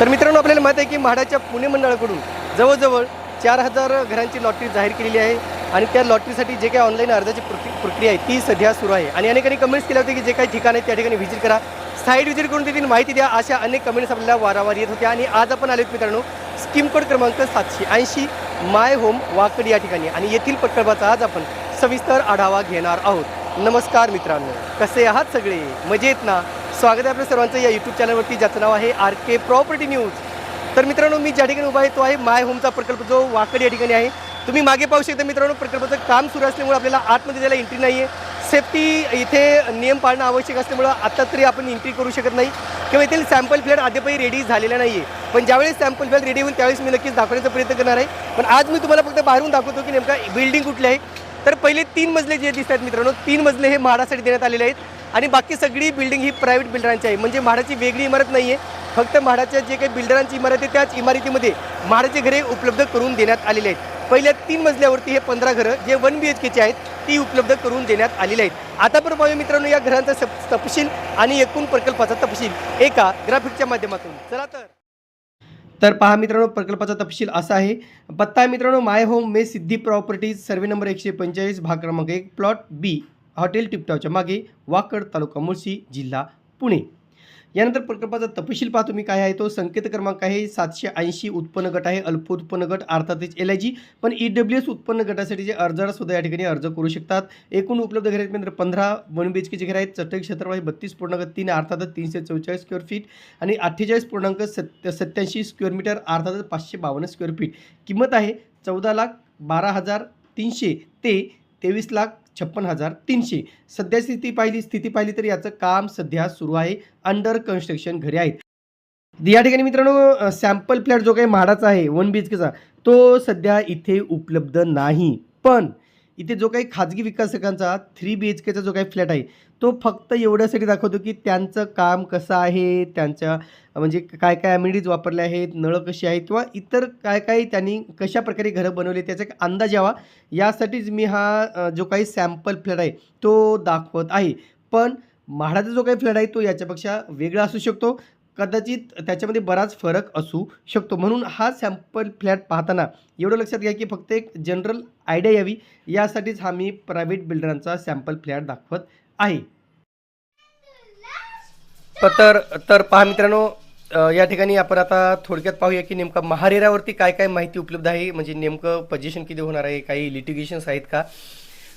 तर मित्रांनो आपल्याला माहीत आहे की म्हाडाच्या पुणे मंडळाकडून जवळजवळ चार हजार घरांची लॉटरी जाहीर केलेली आहे आणि त्या लॉटरीसाठी जे काही ऑनलाईन अर्जाची प्रक्रिया आहे ती सध्या सुरू आहे. आणि अनेकांनी कमेंट्स केल्या होत्या की जे काही ठिकाण आहेत त्या ठिकाणी व्हिजिट करा. साईट व्हिजिट करून देतील माहिती द्या अशा अनेक कमेंट्स आपल्याला वारंवार येत होत्या. आणि आज आपण आलो मित्रांनो स्कीम कोड क्रमांक सातशे ऐंशी माय होम वाकड या ठिकाणी. आणि येथील प्रकल्पाचा आज आपण सविस्तर आढावा घेणार आहोत. नमस्कार मित्रांनो कसे आहात सगळे? मजेत ना? स्वागत आहे आपल्या सर्वांचं या यूट्यूब चॅनलवरती ज्याचं नाव आहे आर के प्रॉपर्टी न्यूज तर मित्रांनो मी ज्या ठिकाणी उभा आहे तो आहे माय होमचा प्रकल्प जो वाकड या ठिकाणी आहे. तुम्ही मागे पाहू शकता मित्रांनो प्रकल्पाचं काम सुरू असल्यामुळे आपल्याला आतमध्ये जायला एंट्री नाही आहे सेफ्टी इथे नियम पाळणं आवश्यक असल्यामुळं आत्ता तरी आपण एंट्री करू शकत नाही. किंवा येथील सॅम्पल फ्लॅट अद्यापही रेडी झालेला नाही आहे पण ज्यावेळेस सॅम्पल फ्लॅट रेडी होईल त्यावेळेस मी नक्कीच दाखवण्याचा प्रयत्न करणार आहे. पण आज मी तुम्हाला फक्त बाहेरून दाखवतो की नेमका बिल्डिंग कुठली आहे. तर पहिले तीन मजले जे दिसत आहेत मित्रांनो तीन मजले हे म्हाडासाठी देण्यात आलेले आहेत. आणि बाकी सगळी बिल्डिंग ही प्रायव्हेट बिल्डरांची आहे. म्हणजे म्हाडाची वेगळी इमारत नाही आहे फक्त म्हाडाच्या जे काही बिल्डरांची इमारत आहे त्याच इमारतीमध्ये म्हाडाचे घरे उपलब्ध करून देण्यात आलेले आहेत. पहिल्या तीन मजल्यावरती हे पंधरा घरं जे वन बी एच केचे आहेत ती उपलब्ध करून देण्यात आलेली आहेत. आता पण पाहूया मित्रांनो या घरांचा सप- तपशील आणि एकूण प्रकल्पाचा तपशील एका ग्राफिकच्या माध्यमातून. चला तर. तर पहा मित्रांनो प्रकल्पाचा तपशील असा आहे. पत्ता आहे मित्रांनो माय होम मे सिद्धी प्रॉपर्टीज सर्वे नंबर एकशे पंचेचाळीस भाग क्रमांक एक प्लॉट बी हॉटेल टिपटावच्या मागे वाकड तालुका मुळशी जिल्हा पुणे. यानंतर प्रकल्पाचा तपशील पाहतो. तुम्ही काय आहे तो? संकेत क्रमांक आहे सातशे ऐंशी उत्पन्न गट आहे. अल्प उत्पन्न गट अर्थातच एल आय जी पण ई डब्ल्यू एस उत्पन्न गटासाठी जे अर्जदार सुद्धा या ठिकाणी अर्ज करू शकतात. एकूण उपलब्ध घर आहेत पंधरा वन बी एच केचे घर आहेत. चटक क्षेत्रफळ आहे बत्तीस पूर्णांक तीन अर्थातच तीनशे चौचाळीस स्क्वेअर फीट आणि अठ्ठेचाळीस पूर्णांक सत्य सत्याऐंशी स्क्वेअर मीटर अर्थातच पाचशे बावन्न स्क्वेअर फीट किंमत आहे चौदा लाख बारा हजार तीनशे ते तेवीस लाख छप्पन हजार तीनशे. सध्या स्थिती पाहिली स्थिती पाहिली तर याचं काम सध्या सुरू आहे. अंडर कन्स्ट्रक्शन घरे आहेत. या ठिकाणी मित्रांनो सॅम्पल फ्लॅट जो काही म्हाडाचा आहे वन बी एच केचा तो सध्या इथे उपलब्ध नाही. पण इथे जो काही खाजगी विकासकांचा थ्री बी एच केचा जो काही फ्लॅट आहे तो फक्त एवढ्यासाठी दाखवतो की त्यांचं काम कसं आहे त्यांच्या म्हणजे काय काय अमिडीज वापरल्या आहेत नळं कशी आहेत किंवा इतर काय काय त्यांनी कशा प्रकारे घरं बनवली त्याचा एक अंदाज यावा. यासाठीच मी हा जो काही सॅम्पल फ्लॅट आहे तो दाखवत आहे. पण म्हाडाचा जो काही फ्लॅट आहे तो याच्यापेक्षा वेगळा असू शकतो. कदाचित त्याच्यामध्ये बराच फरक असू शकतो. म्हणून हा सॅम्पल फ्लॅट पाहताना एवढं लक्षात घ्या की फक्त एक जनरल आयडिया यावी. यासाठीच हा मी प्रायव्हेट बिल्डरांचा सॅम्पल फ्लॅट दाखवत आहे. तर तर पहा मित्रांनो या ठिकाणी आपण आता थोडक्यात पाहूया की नेमकं महारेरावरती काय काय माहिती उपलब्ध आहे म्हणजे नेमकं पोझिशन किती होणार आहे काही लिटिगेशन्स आहेत का?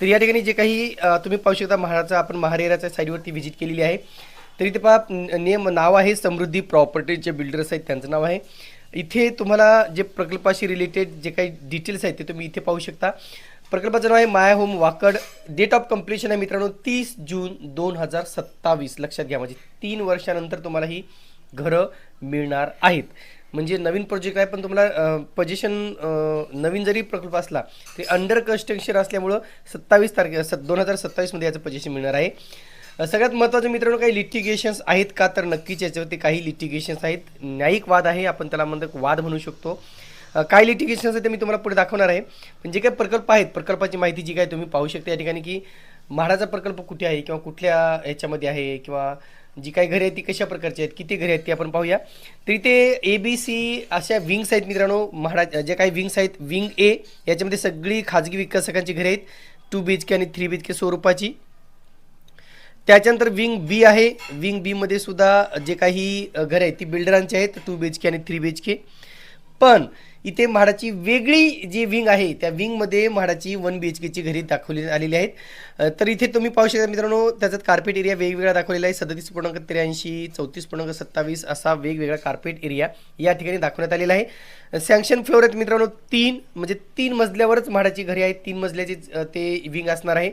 तर या ठिकाणी जे काही तुम्ही पाहू शकता महाराचा आपण महारेराच्या साईडवरती व्हिजिट केलेली आहे. तर इथे पहा नेम नाव आहे समृद्धी प्रॉपर्टीचे जे बिल्डर्स आहेत त्यांचं नाव आहे. इथे तुम्हाला जे प्रकल्पाशी रिलेटेड जे काही डिटेल्स आहेत ते तुम्ही इथे पाहू शकता. प्रकल्पाचं नाव आहे my home Wakad. Date of completion आहे मित्रांनो तीस जून दोन हजार सत्तावीस. लक्षात घ्या म्हणजे तीन वर्षानंतर तुम्हाला ही घरं मिळणार आहेत. म्हणजे नवीन प्रोजेक्ट आहे पण तुम्हाला पजेशन नवीन जरी प्रकल्प असला तरी अंडर कन्स्ट्रक्शन असल्यामुळं सत्तावीस तारखे स दोन हजार सत्तावीसमध्ये याचं पजेशन मिळणार आहे. सगळ्यात महत्त्वाचं मित्रांनो काही लिटिगेशन्स आहेत का? तर नक्कीच याच्यावरती काही लिटिगेशन्स आहेत. न्यायिक वाद आहे आपण त्याला म्हणतो वाद म्हणू शकतो. काय लिटिगेशन्स आहे ते मी तुम्हाला पुढे दाखवणार आहे. पण जे काही प्रकल्प आहेत प्रकल्पाची माहिती जी काय तुम्ही पाहू शकता या ठिकाणी की म्हाडाचा प्रकल्प कुठे आहे किंवा कुठल्या ह्याच्यामध्ये आहे किंवा जी काही घरे आहेत ती कशा प्रकारची आहेत किती घरे आहेत ती आपण पाहूया. तर इथे ए बी सी अशा विंग्स आहेत मित्रांनो म्हाडा जे काही विंग्स आहेत विंग ए याच्यामध्ये सगळी खाजगी विकासकांची घरे आहेत. टू बी एच के आणि थ्री बी एच के स्वरूपाची. त्याच्यानंतर विंग बी आहे. विंग बीमध्ये सुद्धा जे काही घरं आहेत ती बिल्डरांची आहेत टू बी एच के आणि थ्री बी एच के पण इथे म्हाडाची वेगळी जी विंग आहे त्या विंगमध्ये म्हाडाची वन बी एच केची घरी दाखवली आलेली आहेत. तर इथे तुम्ही पाहू शकता मित्रांनो त्याच्यात कार्पेट एरिया वेगवेगळा दाखवलेला आहे. सदतीस पूर्णांक त्र्याऐंशी चौतीस पूर्णांक सत्तावीस असा वेगवेगळा कार्पेट एरिया या ठिकाणी दाखवण्यात आलेला आहे. सँक्शन फ्लोअर आहेत मित्रांनो तीन म्हणजे तीन मजल्यावरच म्हाडाची घरी आहेत. तीन मजल्याची ते विंग असणार आहे.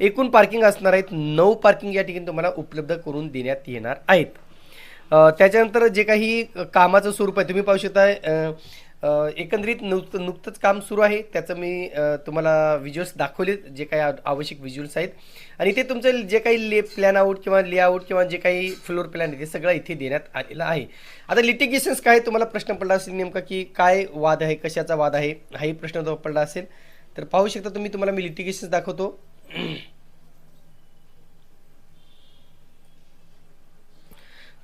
एकूण पार्किंग असणार आहेत. नऊ पार्किंग या ठिकाणी तुम्हाला उपलब्ध करून देण्यात येणार आहेत. त्याच्यानंतर जे काही कामाचं स्वरूप आहे तुम्ही पाहू शकता एकंदरीत नुक नुकतंच काम सुरू आहे. त्याचं मी तुम्हाला व्हिज्युअल्स दाखवले जे काही आवश्यक व्हिज्युअल्स आहेत. आणि ते तुमचं जे काही ले प्लॅन आउट किंवा लेआउट किंवा जे काही फ्लोअर प्लॅन आहे ते सगळं इथे देण्यात आलेलं आहे. आता लिटिगेशन्स काय तुम्हाला प्रश्न पडला असेल नेमका की काय वाद आहे कशाचा वाद आहे हाही प्रश्न पडला असेल तर पाहू शकता तुम्ही तुम्हाला मी लिटिगेशन्स दाखवतो.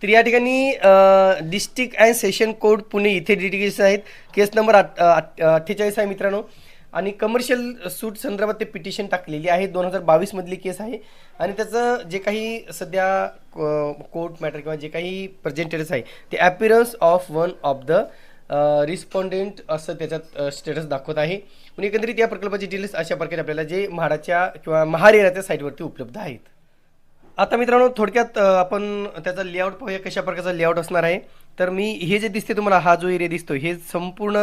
तर या ठिकाणी district and session court Pune इथे डी केस आहेत केस नंबर अठ्ठेचाळीस आहे मित्रांनो. आणि कमर्शियल सूट संदर्भात ते पिटिशन टाकलेली आहे. दोन हजार बावीसमधली केस आहे. आणि त्याचं जे काही सध्या कोर्ट मॅटर किंवा जे काही प्रेझेंटेटस आहे ते appearance of one of the respondent असं त्याच्यात स्टेटस दाखवत आहे. पण एकंदरीत या प्रकल्पाची डिटेल्स अशा प्रकारे आपल्याला जे म्हाडाच्या किंवा महारेराच्या साईटवरती उपलब्ध आहेत. आता मित्रांनो थोडक्यात आपण त्याचा लेआउट पाहूया कशा प्रकारचा लेआउट असणार आहे. तर मी हे जे दिसते तुम्हाला हा जो एरिया दिसतो हे संपूर्ण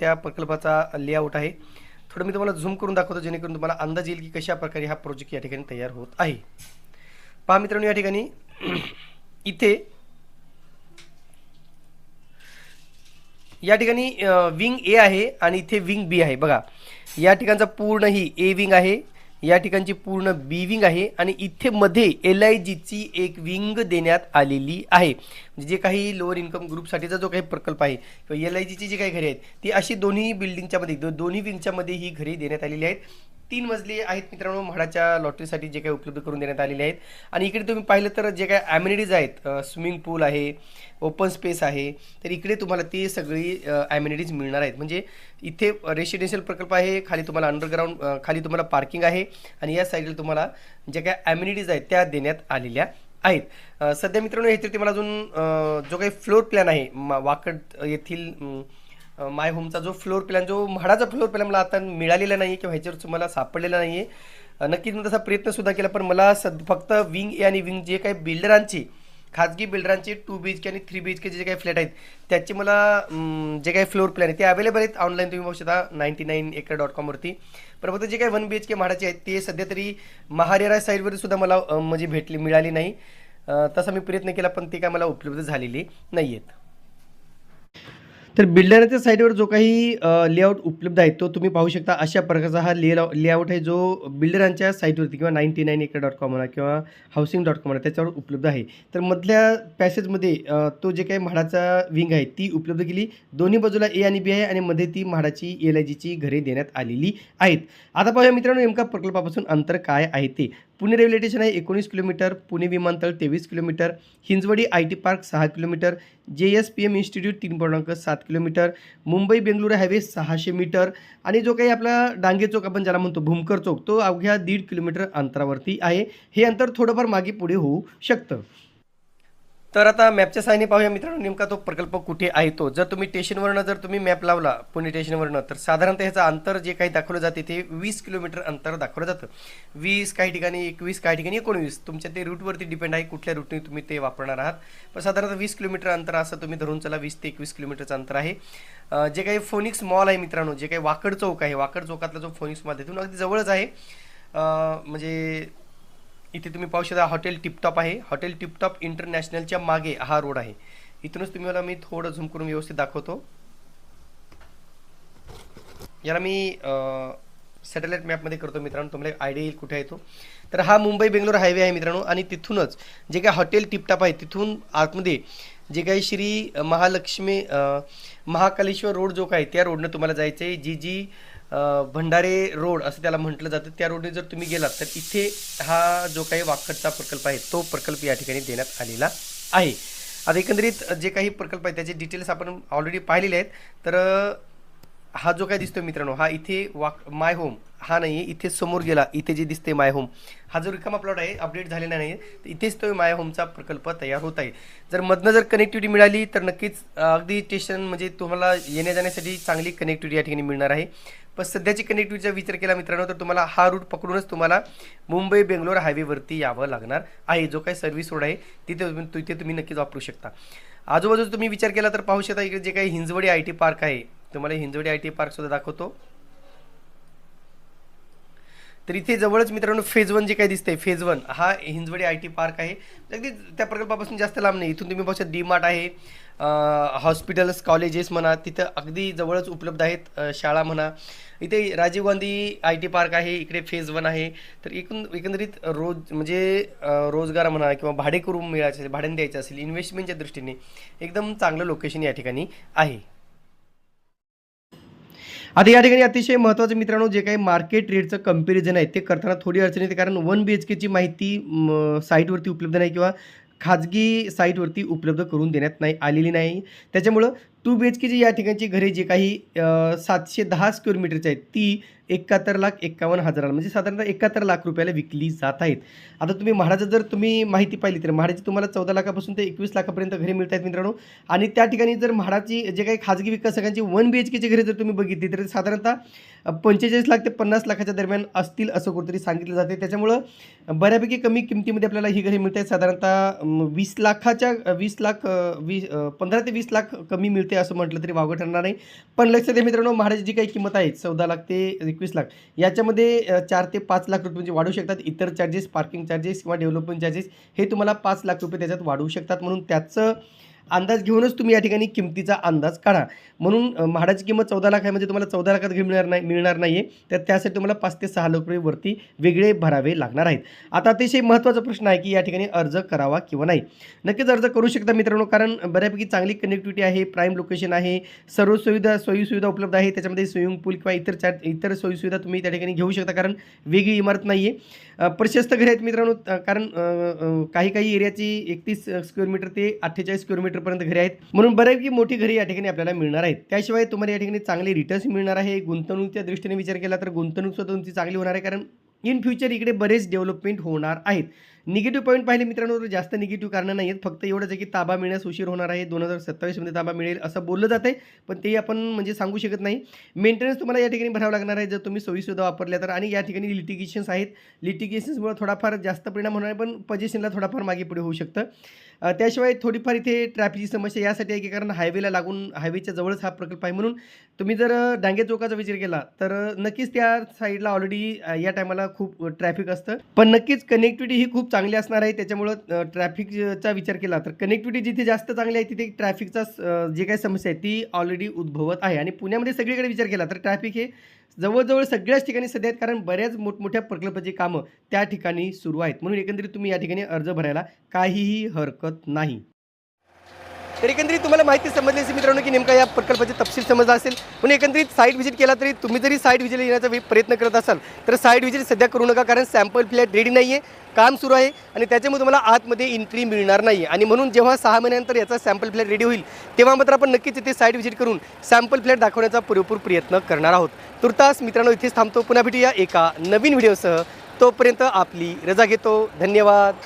त्या प्रकल्पाचा लेआउट आहे. थोडं मी तुम्हाला झूम करून दाखवतो जेणेकरून तुम्हाला अंदाज येईल की कशा प्रकारे हा प्रोजेक्ट या ठिकाणी तयार होत आहे. पहा मित्रांनो या ठिकाणी इथे या ठिकाणी विंग ए आहे आणि इथे विंग बी आहे. बघा या ठिकाणचा पूर्ण ही ए विंग आहे. या ठिकाणची पूर्ण बी विंग आहे आणि इथे मध्ये एल आय जीची एक विंग देण्यात आलेली आहे. म्हणजे जे काही लोअर इन्कम ग्रुपसाठीचा जो काही प्रकल्प आहे किंवा एल आय जीची जी काही घरे आहेत ती अशी दोन्ही बिल्डिंगच्या मध्ये दोन्ही विंगच्या मध्ये ही घरे देण्यात आलेली आहेत. तीन मजली आहेत मित्रांनो म्हाडाच्या लॉटरीसाठी जे काही उपलब्ध करून देण्यात आलेले आहेत. आणि इकडे तुम्ही पाहिलं तर जे काय ॲम्युनिटीज आहेत स्विमिंग पूल आहे ओपन स्पेस आहे तर इकडे तुम्हाला ती सगळी ॲम्युनिटीज मिळणार आहेत. म्हणजे इथे रेसिडेन्शियल प्रकल्प आहे खाली तुम्हाला अंडरग्राऊंड खाली तुम्हाला पार्किंग आहे आणि या साईडला तुम्हाला ज्या काय ॲम्युनिटीज आहेत त्या देण्यात आलेल्या आहेत. सध्या मित्रांनो ह्याच्यावरती तुम्हाला अजून जो काही फ्लोर प्लॅन आहे मा- वाकड येथील माय होमचा जो फ्लोर प्लॅन जो म्हाडाचा फ्लोर प्लॅन मला आता मिळालेला नाही किंवा ह्याच्यावर तुम्हाला सापडलेला नाही आहे नक्कीच मी तसा प्रयत्नसुद्धा केला पण मला सद फक्त विंग ए आणि विंग जे काही बिल्डरांची खाजगी बिल्डरांचे टू बी एच के आणि थ्री बी एच के जे काही फ्लॅट आहेत त्याचे मला जे काही फ्लोर प्लॅन आहे ते अवेलेबल आहेत. ऑनलाईन तुम्ही बघू शकता नाईन्टी नाईन एकर डॉट कॉमवरती पण फक्त जे काही वन बी एच के म्हाडाचे आहेत ते सध्या तरी महारेरा साईडवर सुद्धा मला म्हणजे भेटली मिळाली नाही. तसा मी प्रयत्न केला पण ते काय मला उपलब्ध झालेली नाही आहेत तर बिल्डरच्या साईडवर जो काही लेआउट उपलब्ध आहे तो तुम्ही पाहू शकता. अशा प्रकारचा हा ले लेआउट आहे जो बिल्डरांच्या साईटवरती किंवा ninety nine acre dot com म्हणा किंवा हाऊसिंग डॉट कॉम म्हणा त्याच्यावर उपलब्ध आहे. तर मधल्या पॅसेजमध्ये तो जे काही म्हाडाचा विंग आहे ती उपलब्ध केली. दोन्ही बाजूला ए आणि बी आहे आणि मध्ये ती म्हाडाची एल आय जीची घरे देण्यात आलेली आहेत. आता पाहूया मित्रांनो नेमका प्रकल्पापासून अंतर काय आहे ते. पुणे रेल्वे स्टेशन आहे एकोणीस किलोमीटर पुणे विमानतळ तेवीस kilometre Hinjawadi I T park सहा kilometre J S P M institute तीन पूर्णांक सात किलोमीटर मुंबई बेंगलुरू हायवे सहाशे मीटर आणि जो काही आपला डांगे चौक आपण ज्याला म्हणतो भूमकर चौक तो अवघ्या दीड किलोमीटर अंतरावरती आहे. हे अंतर थोडंफार मागे पुढे होऊ शकतं. तर आता मॅपच्या साहाय्याने पाहूया मित्रांनो नेमका तो प्रकल्प कुठे आहे तो? जर तुम्ही स्टेशनवरनं जर तुम्ही मॅप लावला पुणे स्टेशनवरनं तर साधारणतः ह्याचं अंतर जे काही दाखवलं जाते ते वीस किलोमीटर अंतर दाखवलं जातं. वीस काही ठिकाणी एकवीस काही ठिकाणी एकोणवीस. तुमच्या ते रूटवरती डिपेंड आहे कुठल्या रूटने तुम्ही ते वापरणार आहात. पण साधारणतः वीस किलोमीटर अंतर असं तुम्ही धरून चला वीस ते एकवीस किलोमीटरचं अंतर आहे. जे काही फोनिक्स मॉल आहे मित्रांनो जे काही वाकड चौक आहे वाकड चौकातला जो फोनिक्स मॉल आहे तिथून अगदी जवळच आहे. म्हणजे इथे तुम्ही पाहू शकता हॉटेल टिपटॉप आहे. हॉटेल टिपटॉप इंटरनॅशनलच्या मागे हा रोड आहे. इथूनच तुम्ही मला मी थोडं झूम करून व्यवस्थित दाखवतो. याला मी सॅटेलाईट मॅपमध्ये करतो मित्रांनो. तुम्हाला एक आयडिया येईल कुठे येतो तर हा मुंबई बेंगलोर हायवे आहे मित्रांनो. आणि तिथूनच जे काही हॉटेल टिपटॉप आहे तिथून आतमध्ये जे काही श्री महालक्ष्मी महाकालेश्वर रोड जो काय त्या रोडनं तुम्हाला जायचं आहे जी जी भंडारे रोड असं त्याला म्हटलं जातं. त्या रोडने जर तुम्ही गेलात तर इथे हा जो काही वाकडचा प्रकल्प आहे तो प्रकल्प या ठिकाणी देण्यात आलेला आहे. आता एकंदरीत जे काही प्रकल्प आहेत त्याचे डिटेल्स आपण ऑलरेडी पाहिलेले आहेत. तर हा जो काय दिसतोय मित्रांनो हा इथे वाक माय होम हा नाही आहे इथे समोर गेला इथे जे दिसते माय होम हा जो रिकामा प्लॉट आहे अपडेट झालेला नाही तर इथेच तो माय होमचा प्रकल्प तयार होत आहे. जर मधनं जर कनेक्टिव्हिटी मिळाली तर नक्कीच अगदी स्टेशन म्हणजे तुम्हाला येण्या जाण्यासाठी चांगली कनेक्टिव्हिटी या ठिकाणी मिळणार आहे. पण सध्याची कनेक्टिव्हिटीचा विचार केला मित्रांनो तर तुम्हाला हा रूट पकडूनच तुम्हाला मुंबई बेंगलोर हायवेवरती यावं लागणार आहे. जो काही सर्व्हिस रोड आहे तिथे तुम्ही तिथे तुम्ही नक्कीच वापरू शकता. आजूबाजूचा तुम्ही विचार केला तर पाहू शकता इकडे जे काही हिंजवडी आय टी पार्क आहे तुम्हाला हिंजवडी आय टी पार्क सुद्धा दाखवतो. तर इथे जवळच मित्रांनो फेज वन जे काही दिसतंय फेज वन हा हिंजवडी आय टी पार्क आहे. अगदी त्या प्रकल्पापासून जास्त लांब नाही इथून तुम्ही बघा डी मार्ट आहे हॉस्पिटल्स कॉलेजेस म्हणा तिथं अगदी जवळच उपलब्ध आहेत शाळा म्हणा इथे Rajiv Gandhi I T park आहे इकडे फेज वन आहे. तर एकूण एकंदरीत रोज म्हणजे रोजगार म्हणा किंवा भाडे करून मिळायचे असेल भाड्याने द्यायचे असेल इन्व्हेस्टमेंटच्या दृष्टीने एकदम चांगलं लोकेशन या ठिकाणी आहे. आता या ठिकाणी अतिशय महत्त्वाचं मित्रांनो जे काही मार्केट रेटचं कंपॅरिझन आहे ते करताना थोडी अडचण येते. कारण वन बी एच केची माहिती साईटवरती उपलब्ध नाही किंवा खाजगी साईटवरती उपलब्ध करून देण्यात नाही आलेली नाही. त्याच्यामुळं टू बी एच केची या ठिकाणची घरे जी काही सातशे दहा स्क्वेअर मीटरची आहेत ती एकाहत्तर लाख एक्कावन्न हजाराला म्हणजे साधारणतः एकाहत्तर लाख रुपयाला विकली जात आहेत. आता तुम्ही म्हाडाचं जर तुम्ही माहिती पाहिली तर म्हाडाची तुम्हाला चौदा लाखापासून ते एकवीस लाखापर्यंत घरे मिळत आहेत मित्रांनो. आणि त्या ठिकाणी जर म्हाडाची जे काही खाजगी विकासकांची वन बी एच केची घरे जर तुम्ही बघितली तर साधारणतः पंचेचाळीस लाख ते पन्नास लाखाच्या दरम्यान असतील असं कुठेतरी सांगितलं जाते त्याच्यामुळं बऱ्यापैकी कमी किमतीमध्ये आपल्याला ही घरे मिळत आहेत. साधारणतः वीस लाखाच्या वीस लाख वीस पंधरा ते वीस लाख कमी मिळते. असं म्हटलं तरी वावगं ठरणार नाही. पण लक्षात द्या मित्रांनो महाराजाची जी काही किंमत आहे. चौदा लाख ते एकवीस लाख. याच्यामध्ये चार ते पाच लाख रुपये म्हणजे वाढू शकतात. इतर चार्जेस पार्किंग चार्जेस किंवा डेव्हलपमेंट चार्जेस हे तुम्हाला पाच लाख रुपये त्याच्यात वाढवू शकतात. म्हणून त्याचं अंदाज घेऊनच तुम्ही या ठिकाणी किमतीचा अंदाज काढा. म्हणून म्हाडाची किंमत चौदा लाख आहे म्हणजे तुम्हाला चौदा लाखात घेऊन मिळणार नाही मिळणार नाही आहे तर त्यासाठी तुम्हाला पाच ते सहा लाख रुपयेवरती वेगळे भरावे लागणार आहेत. आता अतिशय महत्त्वाचा प्रश्न आहे की या ठिकाणी अर्ज करावा किंवा नाही. नक्कीच अर्ज करू शकता मित्रांनो कारण बऱ्यापैकी चांगली कनेक्टिव्हिटी आहे प्राईम लोकेशन आहे सर्व सुविधा सोयीसुविधा उपलब्ध आहे. त्याच्यामध्ये स्विमिंग पूल किंवा इतर चार इतर सोयीसुविधा तुम्ही त्या ठिकाणी घेऊ शकता कारण वेगळी इमारत नाही आहे प्रशस्त घरे आहेत मित्रांनो कारण काही काही एरियाची एकतीस स्क्वेअर मीटर ते अठ्ठेचाळीस स्क्वेअर किलोमीटरपर्यंत घरे आहेत. म्हणून बऱ्यापैकी मोठी घरे या ठिकाणी आपल्याला मिळणार आहेत. त्याशिवाय तुम्हाला या ठिकाणी चांगले रिटर्न्स मिळणार आहे. गुंतवणूकच्या दृष्टीने विचार केला तर गुंतवणूक सुद्धा तुमची चांगली होणार आहे. कारण इन फ्युचर इकडे बरेच डेव्हलपमेंट होणार आहेत. निगेटिव्ह पॉईंट पाहिले मित्रांनो तर जास्त निगेटिव्ह कारणं नाही आहेत फक्त एवढंच आहे की ताबा मिळण्यास उशीर होणार आहे. दोन हजार सत्तावीसमध्ये ताबा मिळेल असं बोललं जातं आहे पण ते आपण म्हणजे सांगू शकत नाही. मेंटेनन्स तुम्हाला या ठिकाणी भरावं लागणार आहे. जर तुम्ही सोयीसुविधा वापरल्या तर आणि या ठिकाणी लिटिगेशन्स आहेत. लिटिगेशन्समुळे थोडाफार जास्त परिणाम होणार आहे पण पजेशनला थोडाफार मागे पुढे होऊ शकतं. त्याशिवाय थोडीफार इथे ट्रॅफिकची समस्या यासाठी आहे की कारण हायवेला लागून हायवेच्या जवळच हा प्रकल्प आहे म्हणून तुम्ही जर डांगे चौकाचा विचार केला तर नक्कीच त्या साईडला ऑलरेडी या टायमाला खूप ट्रॅफिक असतं. पण नक्कीच कनेक्टिव्हिटी ही खूप चांगली असणार आहे त्याच्यामुळं ट्रॅफिकचा विचार केला तर. कनेक्टिव्हिटी जिथे जास्त चांगली आहे तिथे ट्रॅफिकचा जे काही समस्या आहे ती ऑलरेडी उद्भवत आहे. आणि पुण्यामध्ये सगळीकडे विचार केला तर ट्रॅफिक हे जवळजवळ सगळ्याच ठिकाणी सध्या आहेत कारण बऱ्याच मोठमोठ्या प्रकल्पाची कामं त्या ठिकाणी सुरू आहेत. म्हणून एकंदरीत तुम्ही या ठिकाणी अर्ज भरायला काहीही हरकत नाही. तर एकंदरीत तुम्हाला माहिती समजली असेल मित्रांनो की नेमका या प्रकल्पाचे तपशील समजला असेल. पण एकंदरीत साईट व्हिजिट केला तरी तुम्ही जरी साईट व्हिजिट येण्याचा प्रयत्न करत असाल तर साईट व्हिजिट सध्या करू नका कारण सॅम्पल फ्लॅट रेडी नाही आहे काम सुरू आहे आणि त्याच्यामुळे तुम्हाला आतमध्ये एंट्री मिळणार नाही. आणि म्हणून जेव्हा सहा महिन्यानंतर याचा सॅम्पल फ्लॅट रेडी होईल तेव्हा मात्र आपण नक्कीच इथे साईट व्हिजिट करून सॅम्पल फ्लॅट दाखवण्याचा पुरेपूर प्रयत्न करणार आहोत. तुर्तास मित्रांनो इथेच थांबतो. पुन्हा भेटूया एका नवीन व्हिडिओसह तोपर्यंत आपली रजा घेतो. धन्यवाद.